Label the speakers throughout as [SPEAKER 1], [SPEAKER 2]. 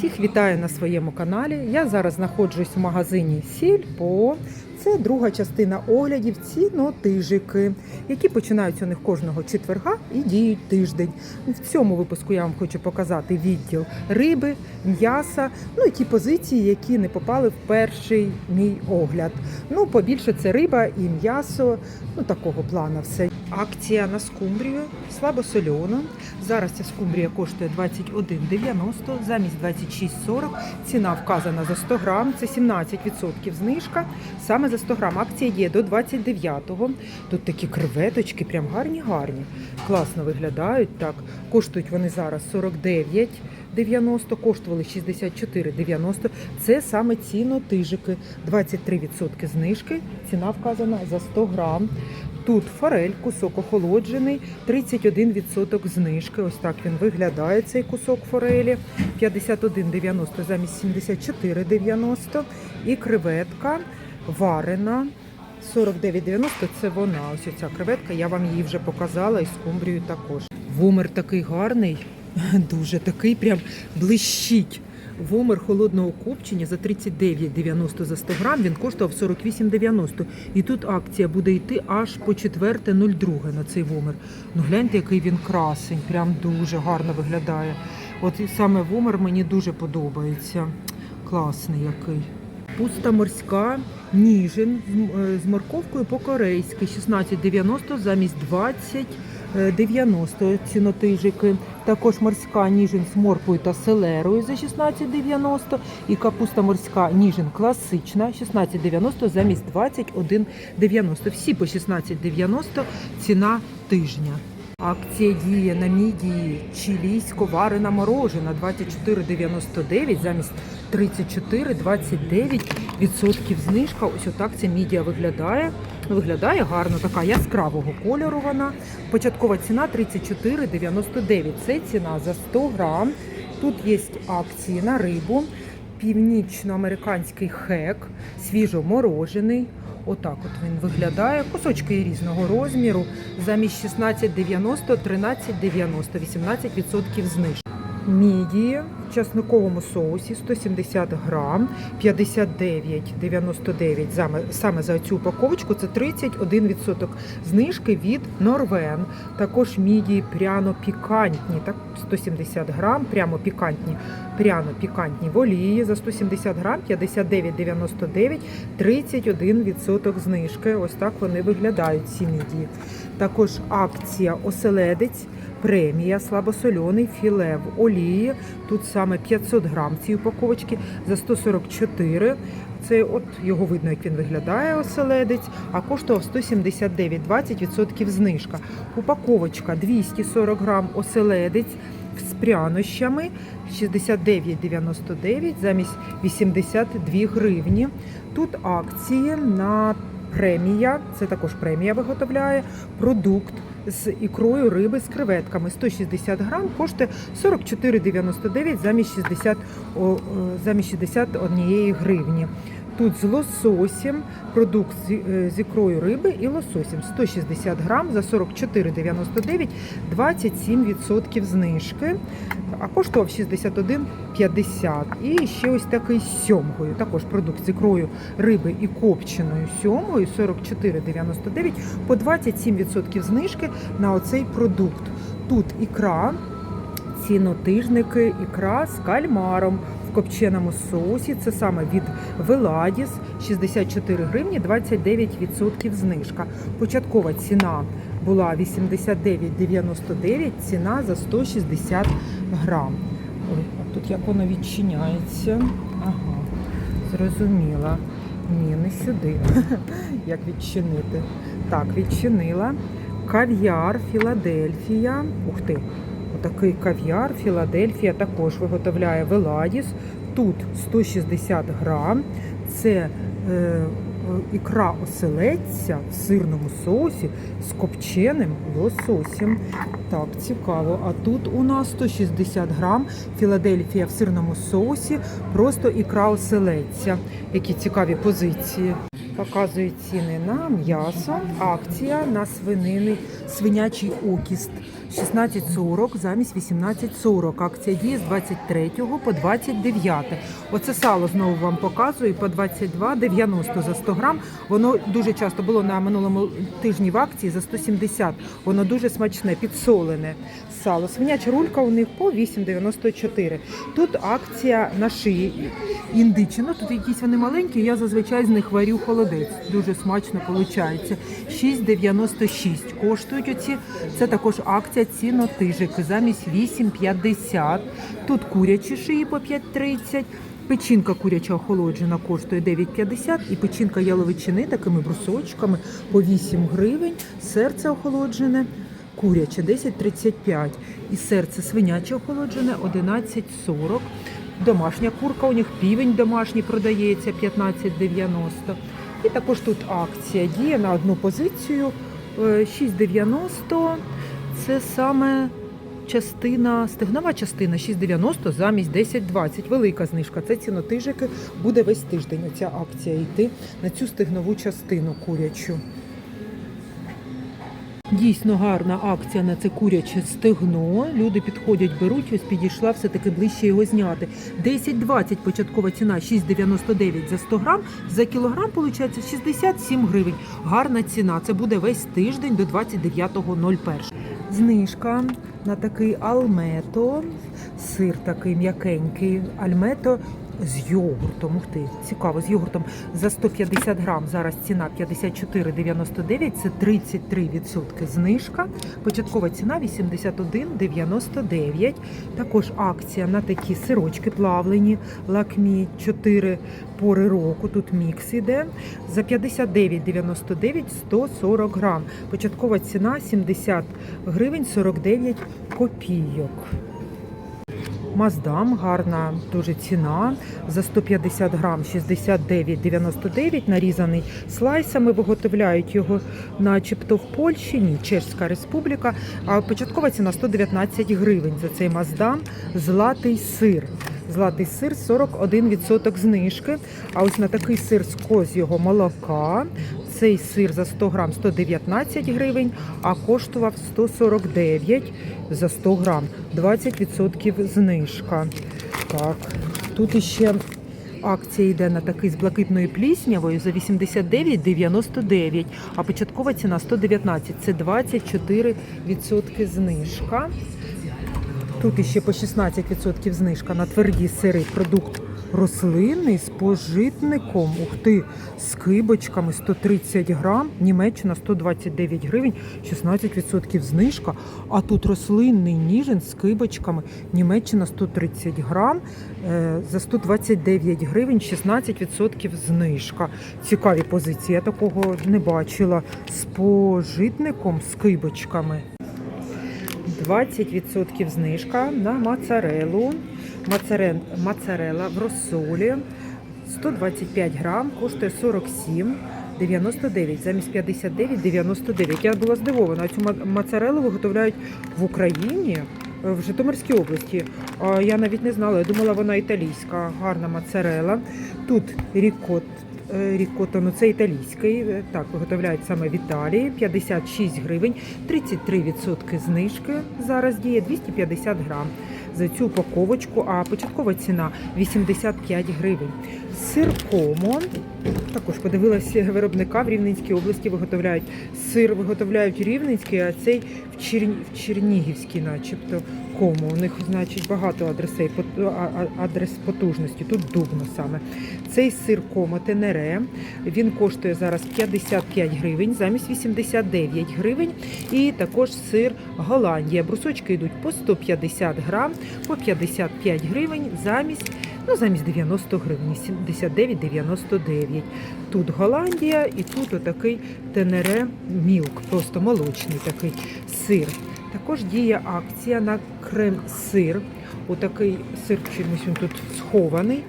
[SPEAKER 1] Всіх вітаю на своєму каналі. Я зараз знаходжусь в магазині Сільпо. Це друга частина оглядів цінотижики, які починаються у них кожного четверга і діють тиждень. В цьому випуску я вам хочу показати відділ риби, м'яса, ну і ті позиції, які не попали в перший мій огляд. Ну, побільше це риба і м'ясо, ну такого плану все. Акція на скумбрію слабосольону. Зараз ця скумбрія коштує 21,90 замість 26,40. Ціна вказана за 100 грам. Це 17% знижка. Саме за 100 грам. Акція є до 29-го. Тут такі креветочки, прям гарні-гарні. Класно виглядають. Так, коштують вони зараз 49,90, коштували 64,90. Це саме цінотижики. 23% знижки. Ціна вказана за 100 грам. Тут форель, кусок охолоджений, 31% знижки. Ось так він виглядає, цей кусок форелі. 51,90 замість 74,90. І креветка варена. 49,90 це вона. Ось ця креветка. Я вам її вже показала і скумбрію також. Вомер такий гарний, дуже такий прям блищить. Вомер холодного копчення за 39,90 за 100 грам. Він коштував 48,90. І тут акція буде йти аж по 4.02 на цей вомер. Ну гляньте, який він красень, прям дуже гарно виглядає. От саме вомер мені дуже подобається. Класний який. Пуста морська ніжин з- е, морковкою по-корейськи 16,90 замість 20,90 цінотижики. Також морська ніжин з морквою та селерою за 16,90 і капуста морська ніжин класична 16,90 замість 21,90. Всі по 16,90 ціна тижня. Акція діє на мідії чилійсько варена морожена 24,99 замість 34,29 відсотків знижка. Ось отак ця мідія виглядає. Виглядає гарно, така яскравого кольору вона. Початкова ціна 34,99. Це ціна за 100 грам. Тут є акції на рибу. Північноамериканський хек, свіжоморожений. Отак от він виглядає. Кусочки різного розміру. Замість 16,90, 13,90, 18% знижки. Мідії в часниковому соусі 170 грам, 59,99 саме, за цю упаковочку. Це 31% знижки від Норвен. Також мідії пряно-пікантні, так 170 грам, прямо пікантні, пряно-пікантні в олії за 170 грам, 59,99, 31% знижки. Ось так вони виглядають ці мідії. Також акція оселедець. Премія слабосольоний філе в олії. Тут саме 500 грам ці упаковочки за 144. Це от його видно, як він виглядає оселедець, а коштував 179, 20% знижка. Упаковочка 240 грам оселедець з прянощами 69,99 замість 82 гривні. Тут акції на премія, це також премія виготовляє продукт з ікрою риби з креветками 160 грам коштує 44,99 замість 60 о, о, замість 61 гривні. Тут з лососем, продукт з, е, ікрою риби і лососем 160 грам за 44,99, 27% знижки, а коштував 61,50. І ще ось такий з сьомгою, також продукт з ікрою риби і копченою сьомгою 44,99 по 27% знижки на оцей продукт. Тут ікра, цінотижники, ікра з кальмаром копченому соусі. Це саме від Веладіс 64 гривні, 29% знижка. Початкова ціна була 89,99, ціна за 160 грам. Ой, а тут як воно відчиняється. Ага, зрозуміла. Ні, не сюди. Як відчинити? Так, відчинила. Кав'яр Філадельфія. Ух ти! Отакий кав'яр Філадельфія також виготовляє Веладіс. Тут 160 грам. Це е, ікра оселедця в сирному соусі з копченим лососем. Так, цікаво. А тут у нас 160 грам Філадельфія в сирному соусі, просто ікра оселедця. Які цікаві позиції. Показують ціни на м'ясо, акція на свинини, свинячий окіст 16,40 замість 18,40. Акція діє з 23 по 29. Оце сало знову вам показую по 22,90 за 100 грам. Воно дуже часто було на минулому тижні в акції за 170. Воно дуже смачне, підсолене сало. Свиняча рулька у них по 8,94. Тут акція на шиї індичина. Тут якісь вони маленькі. Я зазвичай з них варю холодець. Дуже смачно виходить. 6,96 коштують оці. Це також акція цінотижики замість 8,50. Тут курячі шиї по 5,30. Печінка куряча охолоджена коштує 9,50 і печінка яловичини такими брусочками по 8 гривень. Серце охолоджене куряче 10,35 і серце свиняче охолоджене 11,40. Домашня курка у них півень домашній продається 15,90. І також тут акція діє на одну позицію 6,90. Це саме частина, стегнова частина 6,90 замість 10,20. Велика знижка. Це цінотижики. Буде весь тиждень ця акція йти на цю стегнову частину курячу. Дійсно гарна акція на це куряче стегно. Люди підходять, беруть, ось підійшла все-таки ближче його зняти. 10,20 початкова ціна, 6,99 за 100 грам. За кілограм виходить 67 гривень. Гарна ціна. Це буде весь тиждень до 29.01. Знижка на такий алмето. Сир такий м'якенький. Альмето з йогуртом. Ух ти, цікаво, з йогуртом за 150 грам. Зараз ціна 54,99, це 33% знижка. Початкова ціна 81,99. Також акція на такі сирочки плавлені, лакмі 4 пори року. Тут мікс іде. За 59,99 140 грам. Початкова ціна 70 гривень 49 копійок. Маздам гарна дуже ціна. За 150 грам 69,99 нарізаний слайсами. Виготовляють його начебто в Польщі, ні, Чешська Республіка. А початкова ціна 119 гривень за цей маздам. Златий сир. Златий сир 41% знижки. А ось на такий сир з коз'ього молока. Цей сир за 100 грам 119 гривень, а коштував 149 за 100 грам. 20% знижка. Так, тут іще акція йде на такий з блакитною пліснявою за 89,99, а початкова ціна 119. Це 24% знижка. Тут іще по 16% знижка на тверді сири. Продукт рослинний з пожитником. Ух ти, з кибочками 130 грам. Німеччина 129 гривень, 16% знижка. А тут рослинний ніжин з кибочками. Німеччина 130 грам е, за 129 гривень, 16% знижка. Цікаві позиції. Я такого не бачила. З пожитником, з кибочками. 20% знижка на моцарелу. Моцарела в розсолі 125 грам, коштує 47. 99 замість 59,99. Я була здивована. Цю моцарелу виготовляють в Україні, е, в Житомирській області. Я навіть не знала. Я думала, вона італійська. Гарна моцарела. Тут рікот. Е, Рікотто, ну це італійський, е, так, виготовляють саме в Італії, 56 гривень, 33% знижки зараз діє, 250 грам. За цю упаковочку, а початкова ціна 85 гривень. Сир комо, також подивилася виробника в Рівненській області, виготовляють сир, виготовляють рівненський, а цей в, Черні, в Чернігівській, начебто, кому. У них, значить, багато адресей, адрес потужності, тут дубно саме. Цей сир комо Тенере, він коштує зараз 55 гривень, замість 89 гривень. І також сир Голландія. Брусочки йдуть по 150 грам, по 55 гривень, замість Ну, замість 90 гривень, 79,99. Тут Голландія і тут отакий Тенере Мілк, просто молочний такий сир. Також діє акція на крем-сир. Отакий сир чимось він тут схований.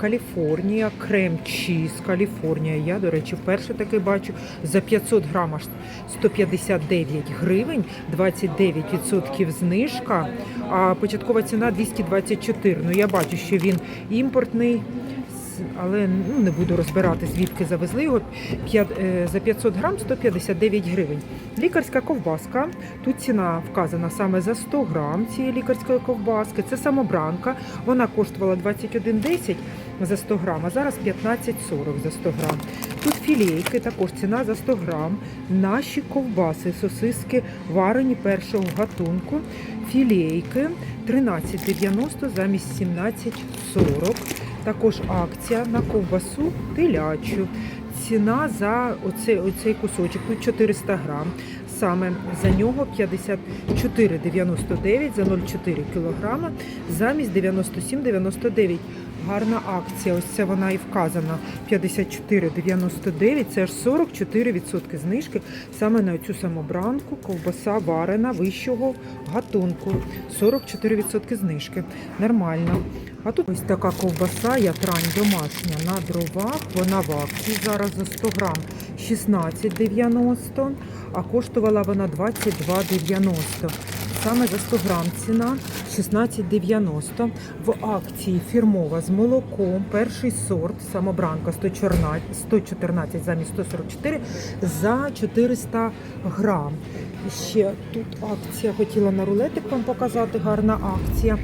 [SPEAKER 1] Каліфорнія, крем чіз Каліфорнія. Я, до речі, вперше таки бачу. За 500 грам аж 159 гривень, 29% знижка, а початкова ціна 224. Ну я бачу, що він імпортний. Але ну, не буду розбирати, звідки завезли його. Е, За 500 грам 159 гривень. Лікарська ковбаска. Тут ціна вказана саме за 100 грам цієї лікарської ковбаски. Це самобранка. Вона коштувала 21,10 за 100 грам, а зараз 15,40 за 100 грам. Тут філейки, також ціна за 100 грам. Наші ковбаси, сосиски варені першого гатунку. Філейки 13,90 замість 17,40. Також акція на ковбасу телячу. Ціна за оцей, оцей кусочок, тут 400 грам. Саме за нього 54,99 за 0,4 кілограма замість 97,99. Гарна акція. Ось це вона і вказана. 54,99. Це аж 44% знижки саме на цю самобранку, ковбаса варена вищого гатунку. 44% знижки. Нормально. А тут ось така ковбаса, ятрань домашня на дровах. Вона в акції зараз за 100 грам 16,90, а коштувала вона 22,90. Саме за 100 грам ціна 16,90. В акції фірмова з молоком, перший сорт, самобранка 114, 114 замість 144 за 400 грам. Ще тут акція, хотіла на рулетик вам показати, гарна акція.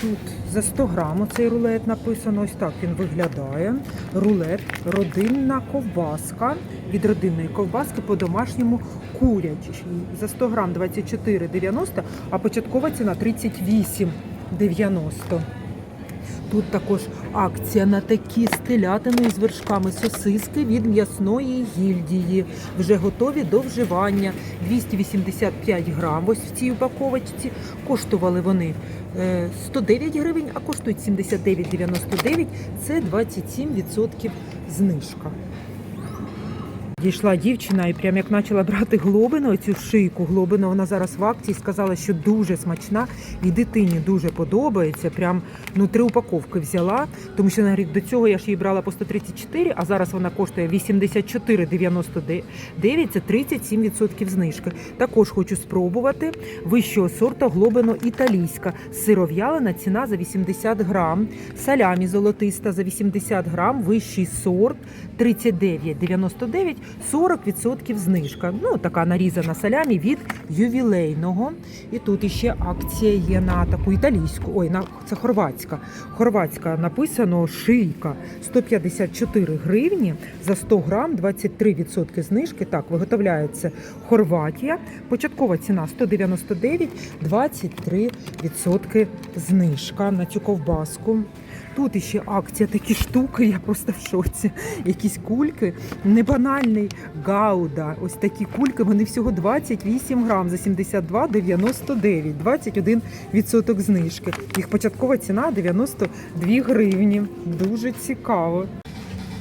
[SPEAKER 1] Тут за 100 грам цей рулет написано, ось так він виглядає. Рулет, родинна ковбаска. Від родинної ковбаски по-домашньому курячий. За 100 грам 24,90, а початкова ціна 38,90. Тут також акція на такі стелятини з вершками сосиски від м'ясної гільдії. Вже готові до вживання. 285 грам. Ось в цій упаковочці. Коштували вони е, 109 гривень, а коштують 79,99. Це 27% знижка. Дійшла дівчина і прям як почала брати глобину, цю шийку глобину, вона зараз в акції сказала, що дуже смачна і дитині дуже подобається. Прям ну три упаковки взяла, тому що говорить, до цього я ж її брала по 134, а зараз вона коштує 84,99, це 37% знижки. Також хочу спробувати вищого сорту глобино італійська. Сиров'ялина ціна за 80 грам, салямі золотиста за 80 грам, вищий сорт 39,99, 40% знижка. Ну, така нарізана салямі від ювілейного. І тут іще акція є на таку італійську, ой, на це хорватська. Хорватська написано шийка 154 гривні за 100 грам, 23% знижки. Так, виготовляється Хорватія. Початкова ціна 199, 23% знижка на цю ковбаску. Тут іще акція, такі штуки, я просто в шоці. Якісь кульки, небанальний гауда. Ось такі кульки, вони всього 28 грам за 72,99, 21% знижки. Їх початкова ціна 92 гривні. Дуже цікаво.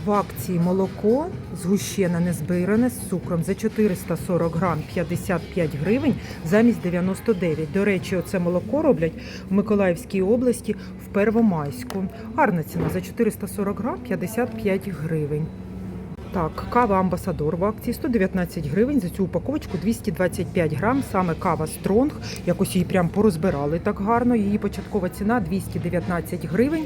[SPEAKER 1] В акції молоко згущене незбиране з цукром за 440 грам 55 гривень замість 99. До речі, оце молоко роблять в Миколаївській області в Первомайську. Гарна ціна за 440 грам 55 гривень. Так, кава Амбасадор в акції 119 гривень за цю упаковочку 225 грам. Саме кава Стронг. Якось її прям порозбирали так гарно. Її початкова ціна 219 гривень.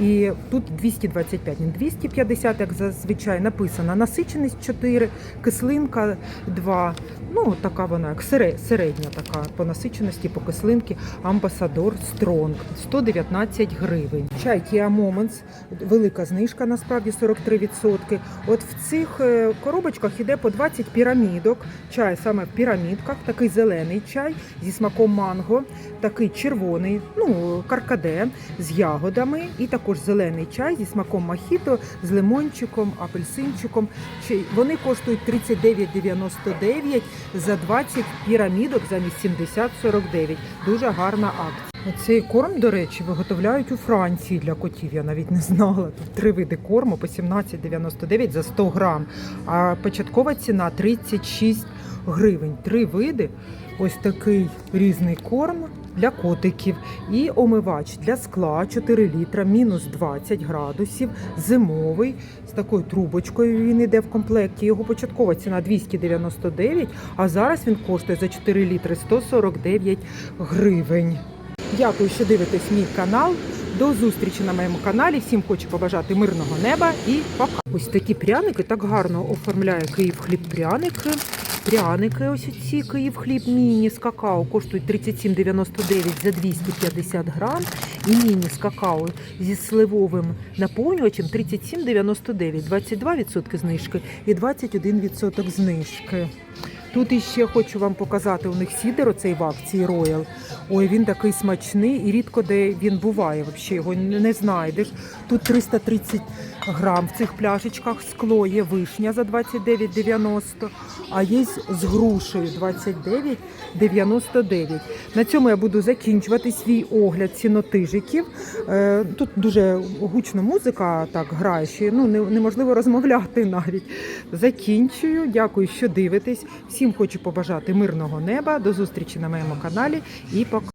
[SPEAKER 1] І тут 225, не 250, як зазвичай написано. Насиченість 4, кислинка 2. Ну, така вона, як середня така по насиченості, по кислинки. Амбасадор Стронг 119 гривень. Чай Kia Moments, велика знижка, насправді 43%. От в цих е, коробочках іде по 20 пірамідок. Чай саме в пірамідках, такий зелений чай зі смаком манго, такий червоний, ну каркаде з ягодами, і також зелений чай зі смаком мохіто, з лимончиком, апельсинчиком. Вони коштують 39,99 за 20 пірамідок замість 70,49. Дуже гарна акція. Цей корм, до речі, виготовляють у Франції для котів. Я навіть не знала. Тут три види корму по 17,99 за 100 грам. А початкова ціна 36 гривень. Три види. Ось такий різний корм для котиків і омивач для скла 4 літра, мінус 20 градусів, зимовий з такою трубочкою. Він іде в комплекті. Його початкова ціна 299, а зараз він коштує за 4 літри 149 гривень. Дякую, що дивитесь мій канал. До зустрічі на моєму каналі. Всім хочу побажати мирного неба і пока. Ось такі пряники так гарно оформляє Київ хліб пряники. Пряники, ось ці Київ хліб міні з какао коштують 37,99 за 250 грам. І міні з какао зі сливовим наповнювачем 37,99, 22% знижки і 21% знижки. Тут іще хочу вам показати, у них сідер оцей в акції Royal. Ой, він такий смачний і рідко де він буває. Взагалі його не знайдеш. Тут 330 грам в цих пляшечках скло є вишня за 29,90, а є з грушею 29,99. На цьому я буду закінчувати свій огляд цінотижиків. Е, Тут дуже гучна музика так грає, що ну, неможливо розмовляти навіть. Закінчую. Дякую, що дивитесь. Всім хочу побажати мирного неба. До зустрічі на моєму каналі і пока.